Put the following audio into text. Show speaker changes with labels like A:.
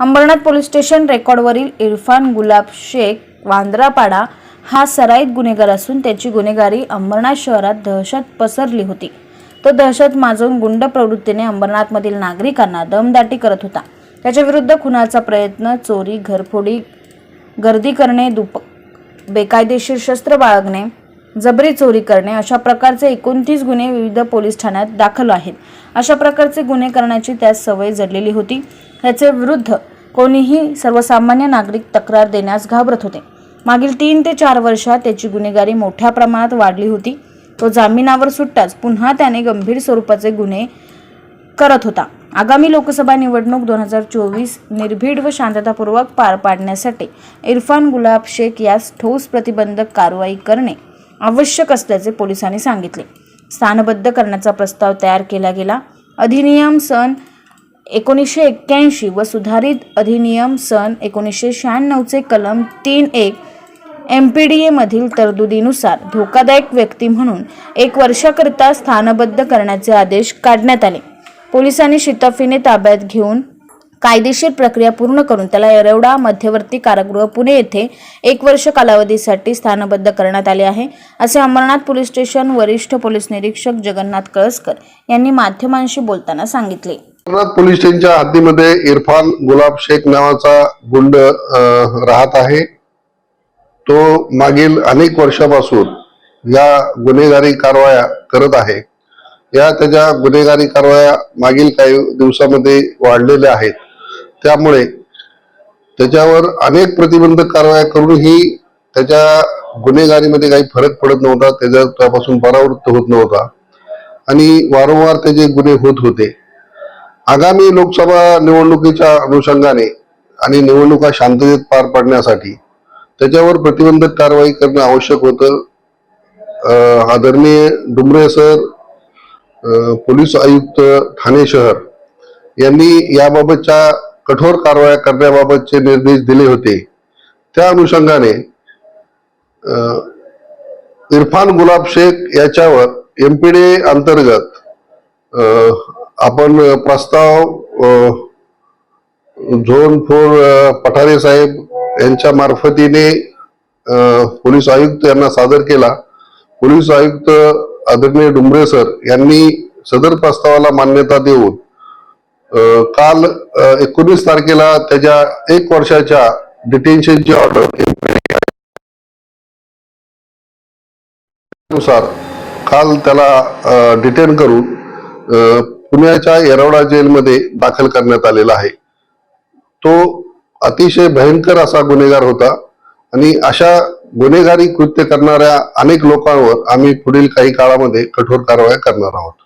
A: Ambernath police station रेकॉर्डवरील इरफान गुलाब शेख वांद्रापाडा हा सराईत गुन्हेगार असून त्याची गुन्हेगारी अंबरनाथ शहरात दहशत पसरली होती. तो दहशत माजून गुंड प्रवृत्तीने अंबरनाथमधील नागरिकांना दमदाटी करत होता. त्याच्याविरुद्ध खुनाचा प्रयत्न चोरी घरफोडी गर्दी करणे दुप बेकायदेशीर शस्त्र बाळगणे जबरी चोरी करणे अशा प्रकारचे एकोणतीस गुन्हे विविध पोलीस ठाण्यात दाखल आहेत. अशा प्रकारचे गुन्हे करण्याची त्यास सवय जडलेली होती. याचे विरुद्ध कोणीही सर्वसामान्य नागरिक तक्रार देण्यास घाबरत होते. मागील तीन ते चार वर्षात त्याची गुन्हेगारी मोठ्या प्रमाणात वाढली होती. तो जामिनावर सुटताच पुन्हा त्याने गंभीर स्वरूपाचे गुन्हे करत होता. आगामी लोकसभा निवडणूक दोन हजार चोवीस निर्भीड व शांततापूर्वक पार पाडण्यासाठी इरफान गुलाब शेख यास ठोस प्रतिबंधक कारवाई करणे आवश्यक असल्याचे पोलिसांनी सांगितले. स्थानबद्ध करण्याचा प्रस्ताव तयार केला गेला. अधिनियम सन एकोणीसशे एक्क्याऐंशी व सुधारित अधिनियम सन एकोणीसशे शहाण्णवचे कलम तीन एक एम पी डी एमधील तरतुदीनुसार धोकादायक व्यक्ती म्हणून एक वर्षाकरिता स्थानबद्ध करण्याचे आदेश काढण्यात आले. पोलिसांनी शिताफीने ताब्यात घेऊन कायदेशीर प्रक्रिया पूर्ण करून त्याला येरवडा मध्यवर्ती कारागृह पुणे येथे एक वर्ष कालावधीसाठी स्थानबद्ध करण्यात आले आहे. असे अमरनाथ पोलीस स्टेशन वरिष्ठ पोलीस निरीक्षक जगन्नाथ कळसकर यांनी माध्यमांशी बोलताना सांगितले.
B: अमरनाथ पोलीस स्टेशनच्या हद्दीमध्ये इरफान गुलाब शेख नावाचा गुंड राहत आहे. तो मागील अनेक वर्षापासून या गुन्हेगारी कारवाया करत आहे. या त्याच्या गुन्हेगारी कारवाया मागील काही दिवसामध्ये वाढलेल्या आहेत. त्यामुळे त्याच्यावर अनेक प्रतिबंधक कारवाया करूनही त्याच्या गुन्हेगारीमध्ये काही फरक पडत नव्हता. त्याच्या त्यापासून परावृत्त होत नव्हता. आणि वारंवार त्याचे गुन्हे होत होते. आगामी लोकसभा निवडणुकीच्या अनुषंगाने आणि निवडणुका शांततेत पार पाडण्यासाठी त्याच्यावर प्रतिबंधक कारवाई करणं आवश्यक होतं. आदरणीय डुमरे सर पोलीस आयुक्त ठाणे शहर यांनी याबाबतच्या कठोर कारवाया करण्याबाबतचे निर्देश दिले होते. त्या अनुषंगाने इरफान गुलाब शेख याच्यावर एमपीडे अंतर्गत आपण प्रस्ताव झोन फोर पठारे साहेब यांच्या मार्फतीने पोलीस आयुक्त यांना सादर केला. पोलीस आयुक्त आदरणीय डुंबरे सर यांनी सदर प्रस्तावाला मान्यता देऊन काल एकोणीस तारखेला त्याच्या एक वर्षाच्या डिटेन्शनची ऑर्डरनुसार काल त्याला डिटेन करून पुण्याच्या येरवडा जेलमध्ये दाखल करण्यात आलेला आहे. तो अतिशय भयंकर असा गुन्हेगार होता आणि अशा गुन्हेगारी कृत्य करणाऱ्या अनेक लोकांवर आम्ही पुढील काही काळामध्ये कठोर कारवाया करणार आहोत.